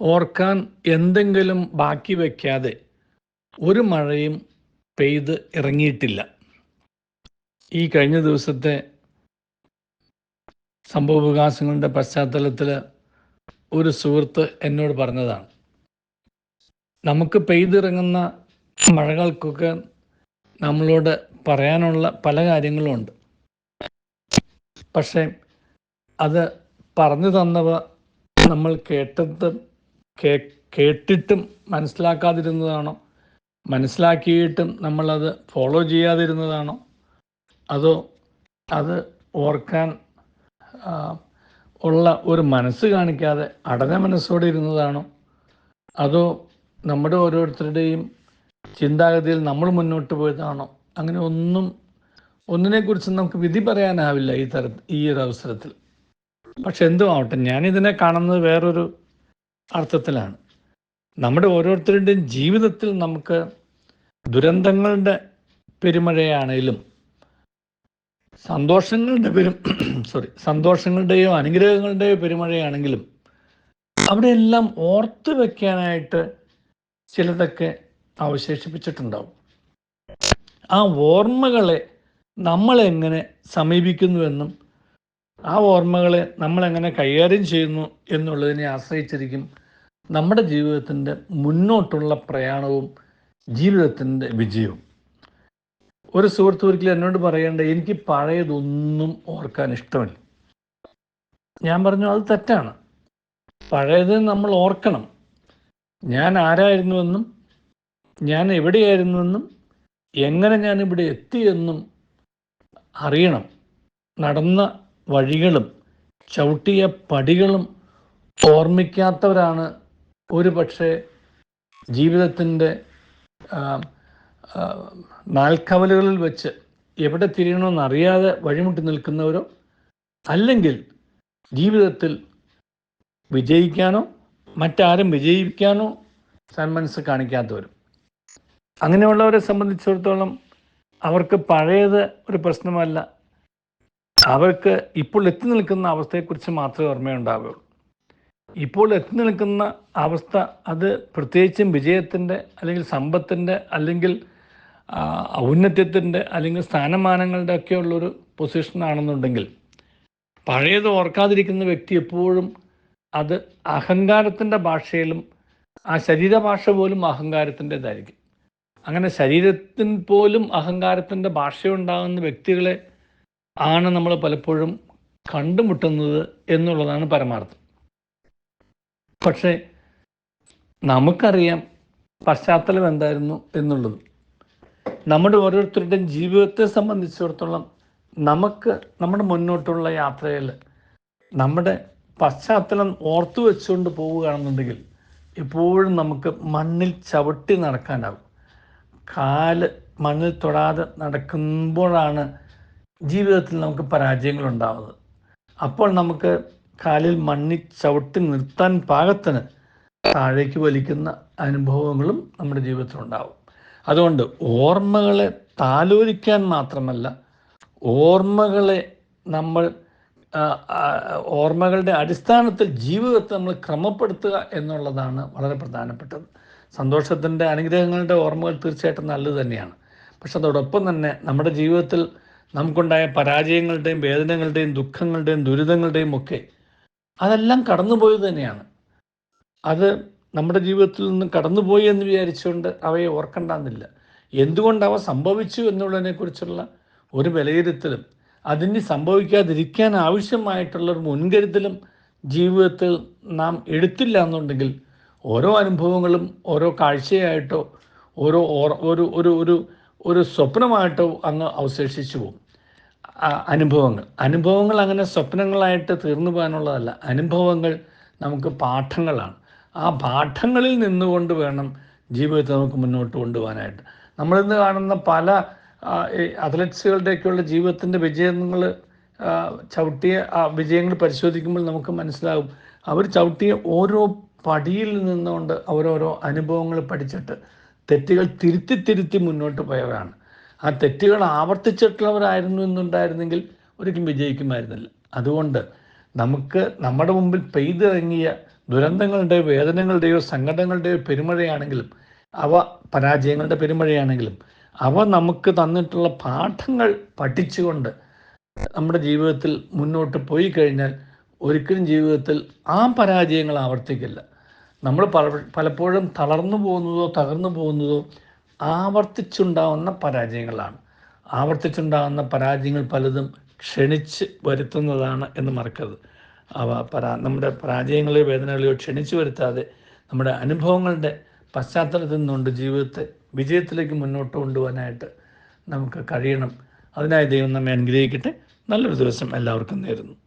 ഓർക്കാൻ എന്തെങ്കിലും ബാക്കി വയ്ക്കാതെ ഒരു മഴയും പെയ്ത് ഇറങ്ങിയിട്ടില്ല. ഈ കഴിഞ്ഞ ദിവസത്തെ സംഭവ വികാസങ്ങളുടെ പശ്ചാത്തലത്തിൽ ഒരു സുഹൃത്ത് എന്നോട് പറഞ്ഞതാണ്. നമുക്ക് പെയ്തിറങ്ങുന്ന മഴകൾക്കൊക്കെ നമ്മളോട് പറയാനുള്ള പല കാര്യങ്ങളുമുണ്ട് പക്ഷേ അത് പറഞ്ഞു തന്നവ നമ്മൾ കേട്ടത് കേ കേട്ടിട്ടും മനസ്സിലാക്കാതിരുന്നതാണോ? മനസ്സിലാക്കിയിട്ടും നമ്മളത് ഫോളോ ചെയ്യാതിരുന്നതാണോ? അതോ അത് ഓർക്കാൻ ഉള്ള ഒരു മനസ്സ് കാണിക്കാതെ അടഞ്ഞ മനസ്സോടെ ഇരുന്നതാണോ? അതോ നമ്മുടെ ഓരോരുത്തരുടെയും ചിന്താഗതിയിൽ നമ്മൾ മുന്നോട്ട് പോയതാണോ? അങ്ങനെ ഒന്നും ഒന്നിനെക്കുറിച്ച് നമുക്ക് വിധി പറയാനാവില്ല ഈ തര ഈ ഒരു അവസരത്തിൽ. പക്ഷെ എന്തും ആവട്ടെ ഞാനിതിനെ കാണുന്നത് വേറൊരു അർത്ഥത്തിലാണ്. നമ്മുടെ ഓരോരുത്തരുടെയും ജീവിതത്തിൽ നമുക്ക് ദുരന്തങ്ങളുടെ പെരുമഴയാണേലും സന്തോഷങ്ങളുടെ പെരും സോറി സന്തോഷങ്ങളുടെയോ അനുഗ്രഹങ്ങളുടെയോ പെരുമഴയാണെങ്കിലും അവിടെയെല്ലാം ഓർത്തു വെക്കാനായിട്ട് ചിലതൊക്കെ അവശേഷിപ്പിച്ചിട്ടുണ്ടാവും. ആ ഓർമ്മകളെ നമ്മളെങ്ങനെ സമീപിക്കുന്നുവെന്നും ആ ഓർമ്മകളെ നമ്മളെങ്ങനെ കൈകാര്യം ചെയ്യുന്നു എന്നുള്ളതിനെ ആശ്രയിച്ചിരിക്കും നമ്മുടെ ജീവിതത്തിന്റെ മുന്നോട്ടുള്ള പ്രയാണവും ജീവിതത്തിന്റെ വിജയവും. ഒരു സുഹൃത്ത് ഒരിക്കലും എന്നോട് പറയേണ്ട എനിക്ക് പഴയതൊന്നും ഓർക്കാൻ ഇഷ്ടമില്ല. ഞാൻ പറഞ്ഞു അത് തെറ്റാണ്. പഴയത് നമ്മൾ ഓർക്കണം. ഞാൻ ആരായിരുന്നുവെന്നും ഞാൻ എവിടെയായിരുന്നുവെന്നും എങ്ങനെ ഞാൻ ഇവിടെ എത്തിയെന്നും അറിയണം. നടന്ന വഴികളും ചവിട്ടിയ പടികളും ഓർമ്മിക്കാത്തവരാണ് ഒരു പക്ഷേ ജീവിതത്തിന്റെ നാൽക്കവലുകളിൽ വെച്ച് എവിടെ തിരിയണമെന്ന് അറിയാതെ വഴിമുട്ടി നിൽക്കുന്നവരോ അല്ലെങ്കിൽ ജീവിതത്തിൽ വിജയിക്കാനോ മറ്റാരും വിജയിക്കാനോ സന്മനസ് കാണിക്കാത്തവരും. അങ്ങനെയുള്ളവരെ സംബന്ധിച്ചിടത്തോളം അവർക്ക് പഴയത് ഒരു പ്രശ്നമല്ല. അവർക്ക് ഇപ്പോൾ എത്തി നിൽക്കുന്ന അവസ്ഥയെക്കുറിച്ച് മാത്രമേ ഓർമ്മയുണ്ടാവുകയുള്ളൂ. ഇപ്പോൾ എത്തി നിൽക്കുന്ന അവസ്ഥ അത് പ്രത്യേകിച്ചും വിജയത്തിന്റെ അല്ലെങ്കിൽ സമ്പത്തിന്റെ അല്ലെങ്കിൽ ഔന്നത്യത്തിന്റെ അല്ലെങ്കിൽ സ്ഥാനമാനങ്ങളുടെ ഒക്കെ ഉള്ളൊരു പൊസിഷനാണെന്നുണ്ടെങ്കിൽ പഴയത് ഓർക്കാതിരിക്കുന്ന വ്യക്തി എപ്പോഴും അത് അഹങ്കാരത്തിന്റെ ഭാഷയിലും ആ ശരീരഭാഷ പോലും അഹങ്കാരത്തിന്റെതായിരിക്കും. അങ്ങനെ ശരീരത്തിന് പോലും അഹങ്കാരത്തിന്റെ ഭാഷയുണ്ടാകുന്ന വ്യക്തികളെ ആണ് നമ്മൾ പലപ്പോഴും കണ്ടുമുട്ടുന്നത് എന്നുള്ളതാണ് പരമാർത്ഥം. പക്ഷേ നമുക്കറിയാം പശ്ചാത്തലം എന്തായിരുന്നു എന്നുള്ളത്. നമ്മുടെ ഓരോരുത്തരുടെയും ജീവിതത്തെ സംബന്ധിച്ചിടത്തോളം നമുക്ക് നമ്മുടെ മുന്നോട്ടുള്ള യാത്രയിൽ നമ്മുടെ പശ്ചാത്തലം ഓർത്തു വെച്ചുകൊണ്ട് പോവുകയാണെന്നുണ്ടെങ്കിൽ എപ്പോഴും നമുക്ക് മണ്ണിൽ ചവിട്ടി നടക്കാനാവും. കാൽ മണ്ണിൽ തൊടാതെ നടക്കുമ്പോഴാണ് ജീവിതത്തിൽ നമുക്ക് പരാജയങ്ങൾ ഉണ്ടാവുന്നത് അപ്പോൾ നമുക്ക് കാലിൽ മണ്ണി ചവിട്ടി നിർത്താൻ പാകത്തിന് താഴേക്ക് വലിക്കുന്ന അനുഭവങ്ങളും നമ്മുടെ ജീവിതത്തിൽ ഉണ്ടാവും അതുകൊണ്ട് ഓർമ്മകളെ താലോലിക്കാൻ മാത്രമല്ല ഓർമ്മകളെ നമ്മൾ ഓർമ്മകളുടെ അടിസ്ഥാനത്തിൽ ജീവിതത്തെ നമ്മൾ ക്രമപ്പെടുത്തുക എന്നുള്ളതാണ് വളരെ പ്രധാനപ്പെട്ടത്. സന്തോഷത്തിന്റെ അനുഗ്രഹങ്ങളുടെ ഓർമ്മകൾ തീർച്ചയായിട്ടും നല്ലത് തന്നെയാണ്. പക്ഷെ അതോടൊപ്പം തന്നെ നമ്മുടെ ജീവിതത്തിൽ നമുക്കുണ്ടായ പരാജയങ്ങളുടെയും വേദനകളുടെയും ദുഃഖങ്ങളുടെയും ദുരിതങ്ങളുടെയും ഒക്കെ അതെല്ലാം കടന്നുപോയത് തന്നെയാണ്. അത് നമ്മുടെ ജീവിതത്തിൽ നിന്ന് കടന്നുപോയി എന്ന് വിചാരിച്ചുകൊണ്ട് അവയെ ഓർക്കണ്ടെന്നില്ല. എന്തുകൊണ്ട് അവ സംഭവിച്ചു എന്നുള്ളതിനെക്കുറിച്ചുള്ള ഒരു വിലയിരുത്തലും അതിന് സംഭവിക്കാതിരിക്കാൻ ആവശ്യമായിട്ടുള്ള ഒരു മുൻകരുതലും ജീവിതത്തിൽ നാം എടുത്തില്ല എന്നുണ്ടെങ്കിൽ ഓരോ അനുഭവങ്ങളും ഓരോ കാഴ്ചയായിട്ടോ ഓരോ ഒരു ഒരു ഒരു ഒരു സ്വപ്നമായിട്ട് അങ്ങ് അവശേഷിച്ചു പോകും. അനുഭവങ്ങൾ. അനുഭവങ്ങൾ അങ്ങനെ സ്വപ്നങ്ങളായിട്ട് തീർന്നു പോകാനുള്ളതല്ല. അനുഭവങ്ങൾ നമുക്ക് പാഠങ്ങളാണ്. ആ പാഠങ്ങളിൽ നിന്നുകൊണ്ട് വേണം ജീവിതത്തെ നമുക്ക് മുന്നോട്ട് കൊണ്ടുപോകാനായിട്ട്. നമ്മളിന്ന് കാണുന്ന പല അത്ലറ്റ്സുകളുടെയൊക്കെയുള്ള ജീവിതത്തിന്റെ വിജയങ്ങൾ ചവിട്ടിയ വിജയങ്ങൾ പരിശോധിക്കുമ്പോൾ നമുക്ക് മനസ്സിലാകും. അവർ ചവിട്ടിയ ഓരോ പടിയിൽ നിന്നുകൊണ്ട് അവരോരോ അനുഭവങ്ങൾ പഠിച്ചിട്ട് തെറ്റുകൾ തിരുത്തി തിരുത്തി മുന്നോട്ട് പോയവരാണ്. ആ തെറ്റുകൾ ആവർത്തിച്ചിട്ടുള്ളവരായിരുന്നു എന്നുണ്ടായിരുന്നെങ്കിൽ ഒരിക്കലും വിജയിക്കുമായിരുന്നില്ല. അതുകൊണ്ട് നമുക്ക് നമ്മുടെ മുമ്പിൽ പെയ്തിറങ്ങിയ ദുരന്തങ്ങളുടെയോ വേദനകളുടെയോ സങ്കടങ്ങളുടെയോ പെരുമഴയാണെങ്കിലും അവ പരാജയങ്ങളുടെ പെരുമഴയാണെങ്കിലും അവ നമുക്ക് തന്നിട്ടുള്ള പാഠങ്ങൾ പഠിച്ചുകൊണ്ട് നമ്മുടെ ജീവിതത്തിൽ മുന്നോട്ട് പോയി കഴിഞ്ഞാൽ ഒരിക്കലും ജീവിതത്തിൽ ആ പരാജയങ്ങൾ ആവർത്തിക്കില്ല. നമ്മൾ പല പലപ്പോഴും തളർന്നു പോകുന്നതോ തകർന്നു പോകുന്നതോ ആവർത്തിച്ചുണ്ടാവുന്ന പരാജയങ്ങളാണ്. ആവർത്തിച്ചുണ്ടാകുന്ന പരാജയങ്ങൾ പലതും ക്ഷണിച്ച് വരുത്തുന്നതാണ് എന്ന് മറക്കരുത്. അവ പരാ നമ്മുടെ പരാജയങ്ങളെയോ വേദനകളെയോ ക്ഷണിച്ചു വരുത്താതെ നമ്മുടെ അനുഭവങ്ങളുടെ പശ്ചാത്തലത്തിൽ നിന്നുകൊണ്ട് ജീവിതത്തെ വിജയത്തിലേക്ക് മുന്നോട്ട് കൊണ്ടുപോകാനായിട്ട് നമുക്ക് കഴിയണം. അതിനായി ദൈവം നമ്മെ അനുഗ്രഹിക്കട്ടെ. നല്ലൊരു ദിവസം എല്ലാവർക്കും നേരുന്നു.